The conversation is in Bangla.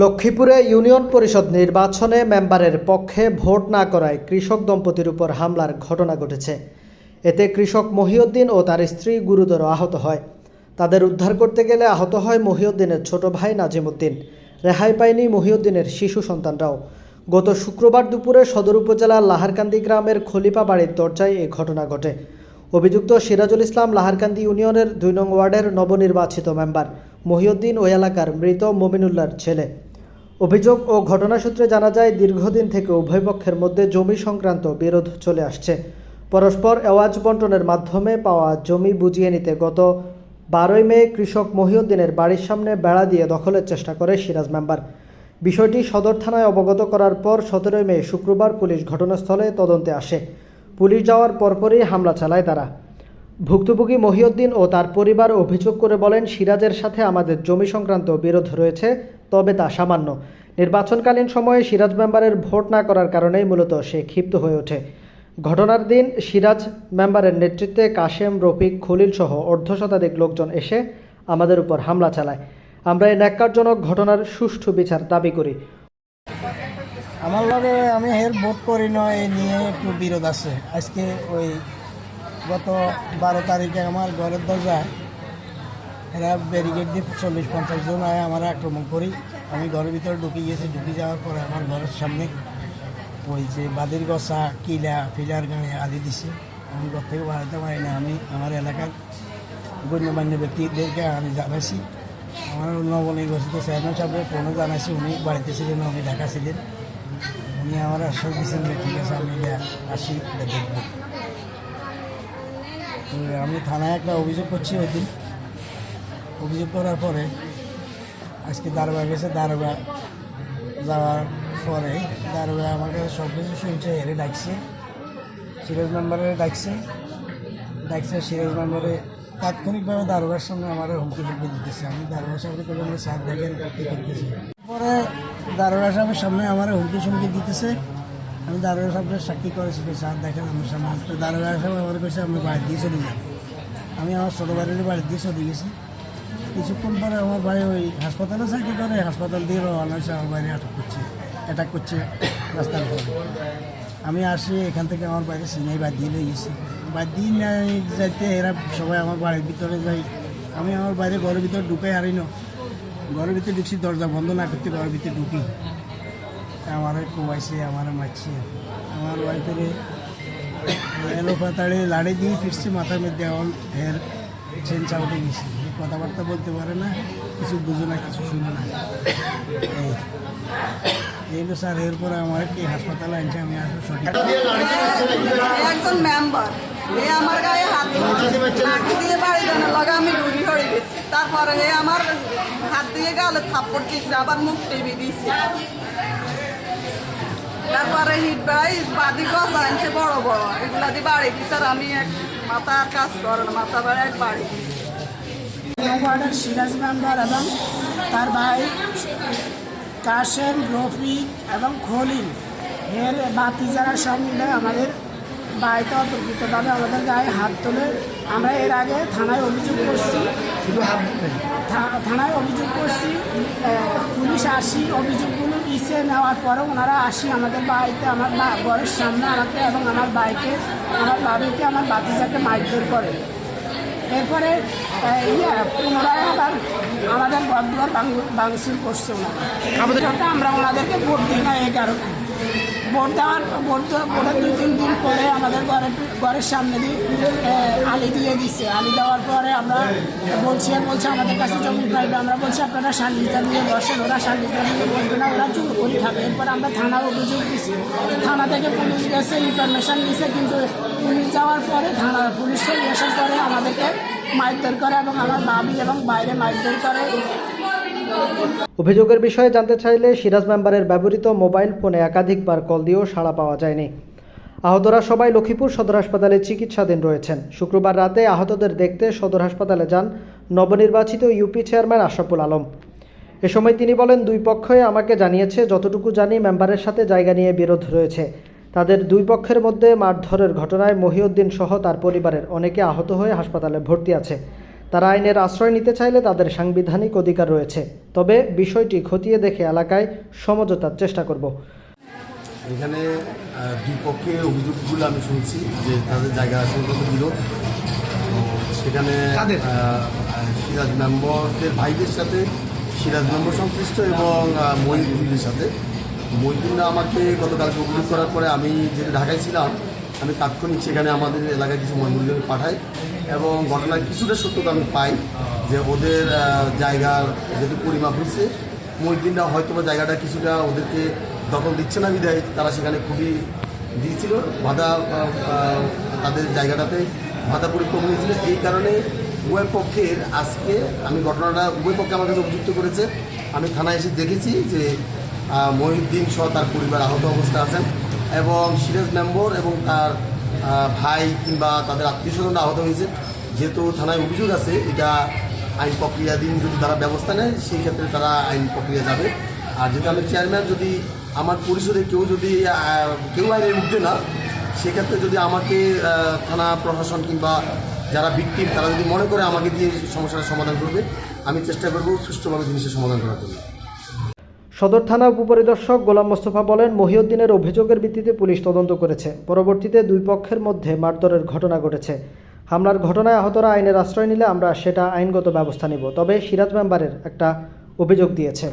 লক্ষ্মীপুরে ইউনিয়ন পরিষদ নির্বাচনে মেম্বারের পক্ষে ভোট না করায় কৃষক দম্পতির উপর হামলার ঘটনা ঘটেছে। এতে কৃষক মহিউদ্দিন ও তার স্ত্রী গুরুতর আহত হয়। তাদের উদ্ধার করতে গেলে আহত হয় মহিউদ্দিনের ছোট ভাই নাজিমুদ্দিন। রেহাই পায়নি মহিউদ্দিনের শিশু সন্তানরাও। গত শুক্রবার দুপুরে সদর উপজেলার লাহারকান্দি গ্রামের খলিপা বাড়ির দরজায় এই ঘটনা ঘটে। অভিযুক্ত সিরাজুল ইসলাম লাহারকান্দি ইউনিয়নের দুই নং ওয়ার্ডের নবনির্বাচিত মেম্বার। মহিউদ্দিন ওই এলাকার মৃত মমিনুল্লাহর ছেলে। অভিযোগ ও ঘটনা সূত্রে জানা যায়, দীর্ঘদিন থেকে উভয় পক্ষের মধ্যে জমি সংক্রান্ত বিরোধ চলে আসছে। পরস্পর এওয়াজ বন্টনের মাধ্যমে পাওয়া জমি বুঝিয়ে নিতে গত বারোই মে কৃষক মহিউদ্দিনের বাড়ির সামনে বেড়া দিয়ে দখলের চেষ্টা করে সিরাজ মেম্বার। বিষয়টি সদর থানায় অবগত করার পর সতেরোই মে শুক্রবার পুলিশ ঘটনাস্থলে তদন্তে আসে। পুলিশ যাওয়ার পরপরই হামলা চালায় তারা। ভুক্তভোগী মহিউদ্দিন ও তার পরিবার অভিযোগ করে বলেন, সিরাজের সাথে আমাদের জমি সংক্রান্ত বিরোধ রয়েছে, তবে তা সামান্য। নির্বাচনকালীন সময়ে সিরাজ মেম্বারের ভোট না করার কারণেই মূলত সে ক্ষিপ্ত হয়ে ওঠে। ঘটনার দিন সিরাজ মেম্বারের নেতৃত্বে কাশেম, রফিক, খলিল সহ অর্ধ শতাধিক লোকজন এসে আমাদের উপর হামলা চালায়। আমরা এই ন্যাক্কারজনক ঘটনার সুষ্ঠু বিচার দাবি করি। আমার লগে আমি হের ভোট করি না এই নিয়ে একটু বিরোধ আছে। আজকে ওই গত বারো তারিখে আমার ঘরের দরজায় এরা ব্যারিকেড দিয়ে চল্লিশ পঞ্চাশ জন আয় আমার আক্রমণ করি। আমি ঘরের ভিতরে ঢুকে গেছি ঢুকে যাওয়ার পরে আমার ঘরের সামনে ওই যে বাদির গসা কিলা ফিলার গানে আদি দিছে। আমি ঘর থেকে বাড়াতে পারি না, আমি আমার এলাকার গণ্যমান্য ব্যক্তিদেরকে আমি জানাইছি। আমার নবনির্বাচিত চেয়ারম্যান সাহেবের ফোনও জানাইছি, উনি বাড়িতে ছিলেন, উনি ঢাকা ছিলেন। উনি আমার আশ্বাস দিয়েছেন ঠিক আছে, আমি আসি, এটা দেখব। আমি থানায় একটা অভিযোগ করছি ওই দিন। অভিযোগ করার পরে আজকে দারোগা গেছে, দারোগা যাওয়ার পরে দারোগা আমার কাছে সব কিছু শুনছে হেরে ডাকছে সিরাজ মেম্বারে ডাকছে ডাকছে সিরাজ মেম্বারে তাৎক্ষণিকভাবে দারোগার সামনে আমার হুমকি ফুমকি দিতেছে। আমি দারোগার করে আমার সাথ দেখেন পরে দারোগা সাহেবের সামনে আমার হুমকি সুমকি দিতেছে। আমি দারোগা সাহেবের সাক্ষী করেছি স্যার দেখেন আমার সামনে তো দারোগা সাহেব আমার কাছে আমি বাড়ি দিয়ে চলে যাই আমি আমার ছোটো বাড়ির বাড়ি দিয়ে চলে গেছি। কিছুক্ষণ পরে আমার ভাই ওই হাসপাতালে চাকরি করে? হাসপাতাল দিয়ে রওনা হয়েছে আমার বাইরে আটক করছে অ্যাটাক করছে রাস্তার পরে আমি আসি, এখান থেকে আমার বাইরে সিনাই বাদ দিয়ে লই গেছি। বাদ দিয়ে নাই যাইতে এরা সবাই আমার বাড়ির ভিতরে যাই আমি আমার বাইরে ঘরের ভিতরে ঢুকাই হারি না। ঘরের ভিতরে ঢুকছি, দরজা বন্ধ না করতে ঘরের ভিতরে ঢুকি। আমার কোবাইছে আমার মারছে। আমার ওয়াইফের এলো পাতাড়ে লাড়ি দিয়ে ফিরছে মাথার মধ্যে আমার হের চেন চাউটে গেছি। কথাবার্তা বলতে পারে না কিছু বুঝে না কিছু শুনে না। এই এইগুলো স্যার এরপরে আমার কি হাসপাতালে আনছে আমি আসলে সঠিক একজন মেম্বার এ আমার গায়ে হাত লাঠি দিয়ে বাড়ি দেওয়ার লগে আমি রুগী হয়ে গেছি। তারপরে এ আমার হাত দিয়ে গালে থাপ্পড় দিচ্ছে আবার মুখ টিভি দিচ্ছে তারপরে হিট বাড়াই বাদি গছ আনছে বড় বড়। এগুলা দিয়ে বাড়ি আর আমি এক মাথার কাজ করে না মাথা বাড়ি এক বাড়ি। ওয়ার্ডের সিরাজ মেম্বার এবং তার ভাই কাশেম রফিক এবং খলিল। এর বাতি যারা সব মিলে আমাদের বাড়িতে অতর্কিতভাবে আমাদের গায়ে হাত তোলে। আমরা এর আগে থানায় অভিযোগ করছি। থা- থানায় অভিযোগ করছি পুলিশ আসি অভিযোগগুলো পিছিয়ে নেওয়ার পরে ওনারা আসি আমাদের বাড়িতে আমার বা- ঘরের সামনে আমাকে এবং আমার বাইকে আমার বাড়িতে আমার বাতিজাকে মারধর করে। এরপরে আহ, ইয়ে পুনরায় আবার আমাদের ঘরদুয়ার ভাঙচুর করছে ওনারা। আমাদের আমরা ওনাদেরকে ভোট দিই না এই কারণে ভোট দেওয়ার ভোট ভোটের দুই, তিন দিন পরে আমাদের ঘরের ঘরের সামনে দিয়ে আলি দিয়ে দিচ্ছে আলি দেওয়ার পরে আমরা বলছি, বলছে আমাদের কাছে জমি পাইবে। আমরা বলছি, আপনারা শালিটা নিয়ে বসেন, ওরা শালিটা নিয়ে বলবে না, ওরা চুর করে খাবে। এরপর আমরা থানার অভিযোগ দিচ্ছি থানা থেকে পুলিশ গেছে, ইনফরমেশান দিছে, কিন্তু পুলিশ যাওয়ার পরে থানা পুলিশ চলে আসার পরে আমাদেরকে মারধর করে এবং আমার বাবি এবং বাইরে মারধর করে। অভিযোগের বিষয়ে জানতে চাইলে সিরাজ মেম্বারের ব্যবহৃত মোবাইল ফোনে একাধিকবার কল দিয়েও সাড়া পাওয়া যায়নি। আহতরা সবাই লক্ষ্মীপুর সদর হাসপাতালে চিকিৎসাধীন রয়েছেন। শুক্রবার রাতে আহতদের দেখতে সদর হাসপাতালে যান নবনির্বাচিত ইউপি চেয়ারম্যান আশরাফুল আলম। এ সময় তিনি বলেন, দুই পক্ষই আমাকে জানিয়েছে, যতটুকু জানি মেম্বারের সাথে জায়গা নিয়ে বিরোধ রয়েছে। তাদের দুই পক্ষের মধ্যে মারধরের ঘটনায় মহিউদ্দিন সহ তার পরিবারের অনেকে আহত হয়ে হাসপাতালে ভর্তি আছে। তারা আইনের আশ্রয় নিতে চাইলে তাদের সাংবিধানিক অধিকার রয়েছে। তবে বিষয়টি খতিয়ে দেখে এলাকায় সমঝোতার চেষ্টা করব। এখানে আহ, দুই পক্ষে অভিযোগগুলো আমি শুনছি যে তাদের জায়গা সংক্রান্ত বিরোধ। সেখানে সিরাজ মেম্বরদের ভাইদের সাথে সিরাজ মেম্বর সংশ্লিষ্ট এবং মহিউদ্দিনের সাথে। মহিউদ্দিনরা আমাকে গতকালকে অভিযোগ করার পরে আমি যেটা ঢাকায় ছিলাম আমি তাৎক্ষণিক সেখানে আমাদের এলাকায় কিছু মহিউদ্দিন পাঠাই এবং ঘটনার কিছুটা সত্যতা আমি পাই যে ওদের জায়গার যেহেতু পরিমাপ হয়েছে মহিউদ্দিনরা হয়তো বা জায়গাটা কিছুটা ওদেরকে দখল দিচ্ছে না বিদায় তারা সেখানে খুবই দিয়েছিল, বাধা তাদের জায়গাটাতে বাধা পরিক্রম হয়েছিল। এই কারণে উভয় পক্ষের আজকে আমি ঘটনাটা উভয় পক্ষে আমার কাছে অভিযুক্ত করেছে। আমি থানায় এসে দেখেছি যে মহিউদ্দিন সহ তার পরিবার আহত অবস্থায় আছেন। এবং সিরাজ মেম্বর এবং তার ভাই কিংবা তাদের আত্মীয় স্বজনরা আহত হয়েছে। যেহেতু থানায় অভিযোগ আছে, এটা আইন প্রক্রিয়াধীন যদি তারা ব্যবস্থা নেয়, সেই ক্ষেত্রে তারা আইন প্রক্রিয়া যাবে। আর যেহেতু আমি চেয়ারম্যান যদি আমার পরিষদে কেউ যদি কেউ আইনের উঠবে না, সেক্ষেত্রে যদি আমাকে থানা প্রশাসন কিংবা যারা ভিকটিম তারা যদি মনে করে আমাকে দিয়ে সমস্যার সমাধান করবে, আমি চেষ্টা করব সুষ্ঠুভাবে জিনিসের সমাধান করার জন্য। সদর থানা উপপরিদর্শক গোলাম মোস্তফা বলেন, মহিউদ্দিনের অভিযোগের ভিত্তিতে পুলিশ তদন্ত করেছে। পরবর্তীতে দুই পক্ষের মধ্যে মারধরের ঘটনা ঘটেছে। হামলার ঘটনায় আহতরা আইনের আশ্রয় নিলে আমরা সেটা আইনগত ব্যবস্থা নিব। তবে সিরাজ মেম্বারের একটা অভিযোগ দিয়েছে।